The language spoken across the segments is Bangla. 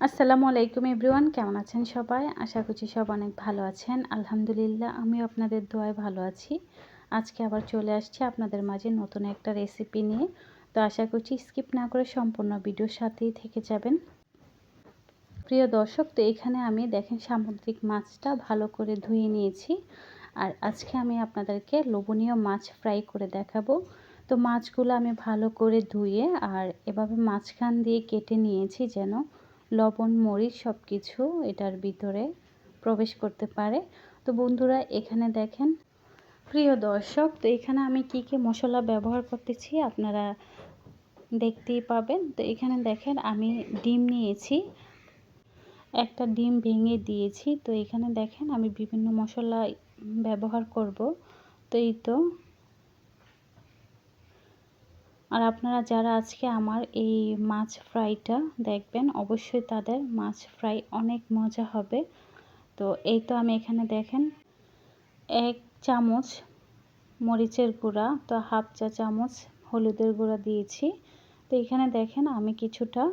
আসসালামু আলাইকুম এভরিওয়ান, কেমন আছেন সবাই? আশা করছি সব অনেক ভালো আছেন। আলহামদুলিল্লাহ আমি আপনাদের দোয়ায় ভালো আছি। আজকে আবার চলে আসছি আপনাদের মাঝে নতুন একটা রেসিপি নিয়ে। তো আশা করছি স্কিপ না করে সম্পূর্ণ ভিডিওর সাথেই থেকে যাবেন। প্রিয় দর্শক, তো এখানে আমি দেখেন সামুদ্রিক মাছটা ভালো করে ধুয়ে নিয়েছি। আর আজকে আমি আপনাদেরকে লোভনীয় মাছ ফ্রাই করে দেখাবো। তো মাছগুলো আমি ভালো করে ধুয়ে আর এভাবে মাঝখান দিয়ে কেটে নিয়েছি যেন লবণ, মরিচ সব কিছু এটার ভিতরে প্রবেশ করতে পারে। তো বন্ধুরা, এখানে দেখেন, প্রিয় দর্শক, তো এখানে আমি কি কি মশলা ব্যবহার করতেছি আপনারা দেখতেই পাবেন। তো এখানে দেখেন, আমি ডিম নিয়েছি, একটা ডিম ভেঙে দিয়েছি। তো এখানে দেখেন, আমি বিভিন্ন মশলা ব্যবহার করব। তো এই তো আর আপনারা যারা আজকে আমার এই মাছ ফ্রাইটা দেখবেন, অবশ্যই তাদের মাছ ফ্রাই অনেক মজা হবে। তো এই তো আমি এখানে দেখেন, এক চামচ মরিচের গুঁড়া, তো হাফ চা চামচ হলুদের গুঁড়া দিয়েছি। তো এখানে দেখেন আমি কিছুটা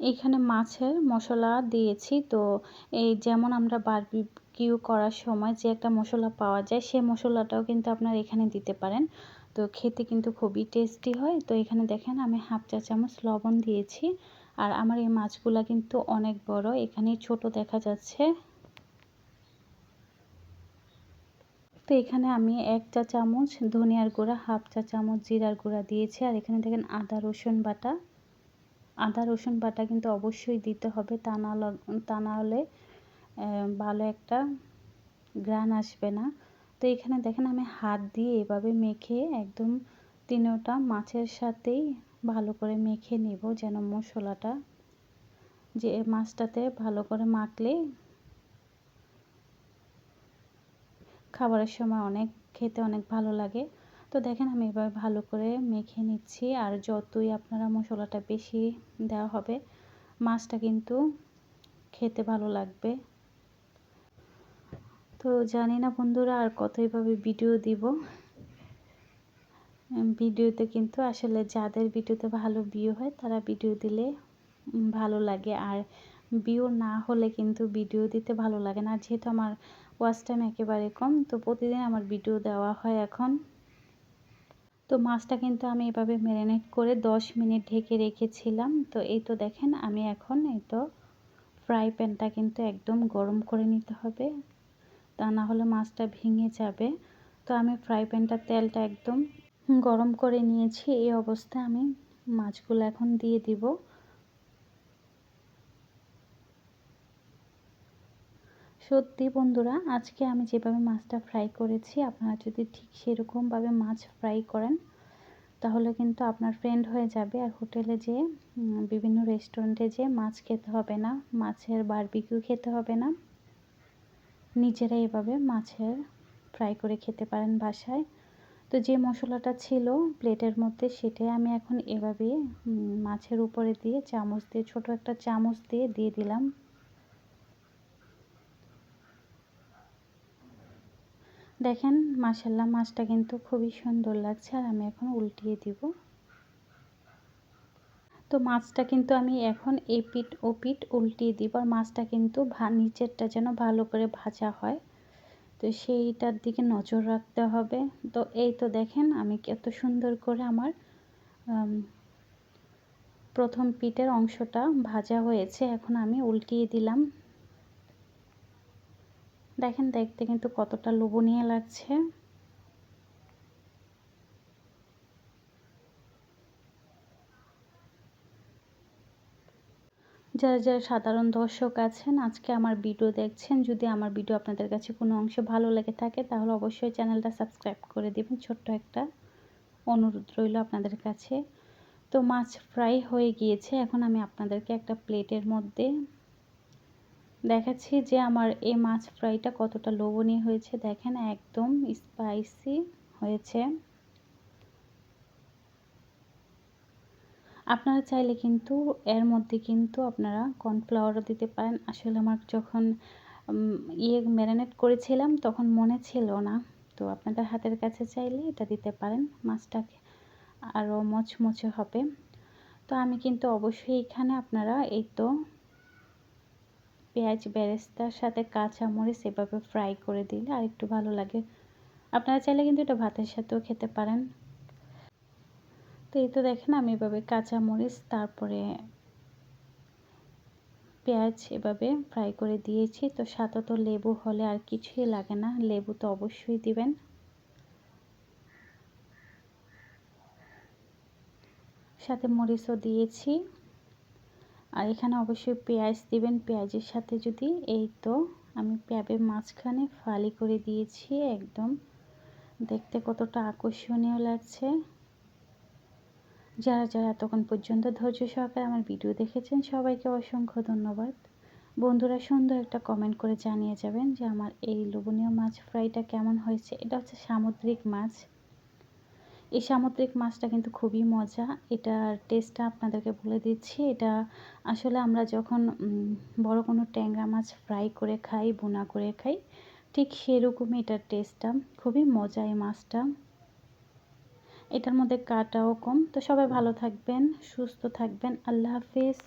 এখানে মাছের মশলা দিয়েছি। তো এই যেমন আমরা বারবিকিউ করার সময় যে একটা মশলা পাওয়া যায়, সে মশলাটাও কিন্তু আপনারা এখানে দিতে পারেন। তো খেতে কিন্তু খুবই টেস্টি হয়। তো এখানে দেখেন, আমি হাফ চা চামচ লবণ দিয়েছি। আর আমার এই মাছগুলা কিন্তু অনেক বড়। এখানে ছোট দেখা যাচ্ছে। তো এখানে আমি এক চা চামচ ধনিয়ার গুঁড়া, হাফ চা চামচ জিরার গুঁড়া দিয়েছি। আর এখানে দেখেন, আদা, রসুন বাটা। আদা, রসুন বাটা কিন্তু অবশ্যই দিতে হবে। তা না তা না হলে ভালো একটা গ্রান আসবে না। তো এখানে দেখেন আমি হাত দিয়ে এভাবে মেখে একদম তিনোটা মাছের সাথেই ভালো করে মেখে নেব যেন মশলাটা যে মাছটাতে ভালো করে মাখলে খাবারের সময় অনেক খেতে অনেক ভালো লাগে। তো দেখেন আমি এবার ভালো করে মেখে নিচ্ছি আর যতই আপনারা মশলাটা বেশি দেওয়া হবে, মাছটা কিন্তু খেতে ভালো লাগবে। তো জানি না বন্ধুরা আর কত এভাবে ভিডিও দিব। ভিডিওতে কিন্তু আসলে যাদের ভিডিওতে ভালো ভিউ হয় তারা ভিডিও দিলে ভালো লাগে। আর ভিউ না হলে কিন্তু ভিডিও দিতে ভালো লাগে না। যেহেতু আমার ওয়াচ টাইম একেবারে কম, তো প্রতিদিন আমার ভিডিও দেওয়া হয় এখন। তো মাছটা কিন্তু আমি এভাবে ম্যারিনেট করে 10 মিনিট ঢেকে রেখেছিলাম। তো এই তো দেখেন, আমি এখন এই তো ফ্রাই প্যানটা কিন্তু একদম গরম করে নিতে হবে। তা না হলে মাছটা ভেঙে যাবে। তো আমি ফ্রাই প্যানটা তেলটা একদম গরম করে নিয়েছি। এই অবস্থায় আমি মাছগুলো এখন দিয়ে দিব। সত্যি বন্ধুরা, আজকে আমি যেভাবে মাছটা ফ্রাই করেছি, আপনারা যদি ঠিক সেরকমভাবে মাছ ফ্রাই করেন, তাহলে কিন্তু আপনার ফ্রেন্ড হয়ে যাবে। আর হোটেলে যে বিভিন্ন রেস্টুরেন্টে যে মাছ খেতে হবে না, মাছের বারবিকিউ খেতে হবে না নিজেরা এভাবে মাছের ফ্রাই করে খেতে পারেন বাসায়। তো যে মশলাটা ছিল প্লেটের মধ্যে সেটাই আমি এখন এভাবে মাছের উপরে দিয়ে চামচ দিয়ে, ছোট একটা চামচ দিয়ে দিয়ে দিলাম। দেখেন মাসাল্লাহ মাছটা কিন্তু খুবই সুন্দর লাগছে আর আমি এখন উল্টিয়ে দিব। তো মাছটা কিন্তু আমি এখন এপিট ওপিট উল্টিয়ে দিব আর মাছটা কিন্তু নিচেরটা যেন ভালো করে ভাজা হয়। তো সেইটার দিকে নজর রাখতে হবে। তো এই তো দেখেন আমি কত সুন্দর করে আমার প্রথম পিঠের অংশটা ভাজা হয়েছে। এখন আমি উল্টিয়ে দিলাম। দেখেন দেখতে কিন্তু কতটা লোভনীয় লাগছে। যারা যারা সাধারণ দর্শক আছেন, আজকে আমার ভিডিও দেখছেন, যদি আমার ভিডিও আপনাদের কাছে কোনো অংশ ভালো লেগে থাকে, তাহলে অবশ্যই চ্যানেলটা সাবস্ক্রাইব করে দেবেন। ছোট্ট একটা অনুরোধ রইল আপনাদের কাছে। তো মাছ ফ্রাই হয়ে গিয়েছে। এখন আমি আপনাদেরকে একটা প্লেটের মধ্যে দেখাচ্ছি যে আমার এই মাছ ফ্রাইটা কতটা লোভনীয় হয়েছে। দেখেন, একদম স্পাইসি হয়েছে। আপনারা চাইলে কিন্তু এর মধ্যে কিন্তু আপনারা কর্নফ্লাওয়ারও দিতে পারেন। আসলে আমার যখন ইয়ে ম্যারিনেট করেছিলাম তখন মনে ছিল না। তো আপনাদের হাতের কাছে চাইলে এটা দিতে পারেন, মাছটাকে আরও মচমচে হবে। তো আমি কিন্তু অবশ্যই এখানে আপনারা এই তো পেঁয়াজ বেরেস্তার সাথে কাঁচা মরিচ এভাবে ফ্রাই করে দিলে আর একটু ভালো লাগে। আপনারা চাইলে কিন্তু এটা ভাতের সাথেও খেতে পারেন। তো এই তো দেখেন আমি এভাবে কাঁচা মরিচ, তারপরে পেঁয়াজ এভাবে ফ্রাই করে দিয়েছি। তো সাথে তো লেবু হলে আর কিছুই লাগে না, লেবু তো অবশ্যই দিবেন। সাথে মরিচও দিয়েছি। আর এখানে অবশ্যই পেঁয়াজ দিবেন, পেঁয়াজের সাথে যদি, এই তো আমি পেঁয়াজের মাঝখানে ফালি করে দিয়েছি একদম। দেখতে কতটা আকর্ষণীয় লাগছে। যারা যারা এতক্ষণ পর্যন্ত ধৈর্য সহকারে আমার ভিডিও দেখেছেন, সবাইকে অসংখ্য ধন্যবাদ। বন্ধুরা, সুন্দর একটা কমেন্ট করে জানিয়ে যাবেন যে আমার এই লোভনীয় মাছ ফ্রাইটা কেমন হয়েছে। এটা হচ্ছে সামুদ্রিক মাছ। এই সামুদ্রিক মাছটা কিন্তু খুবই মজা। এটার টেস্টটা আপনাদেরকে বলে দিচ্ছি। এটা আসলে আমরা যখন বড় কোনো ট্যাংরা মাছ ফ্রাই করে খাই, বোনা করে খাই, ঠিক সেরকমই এটার টেস্টটা খুবই মজা এই মাছটা। এটার মধ্যে কাটাও কম। তো সবাই ভালো থাকবেন সুস্থ থাকবেন। আল্লাহ হাফিজ।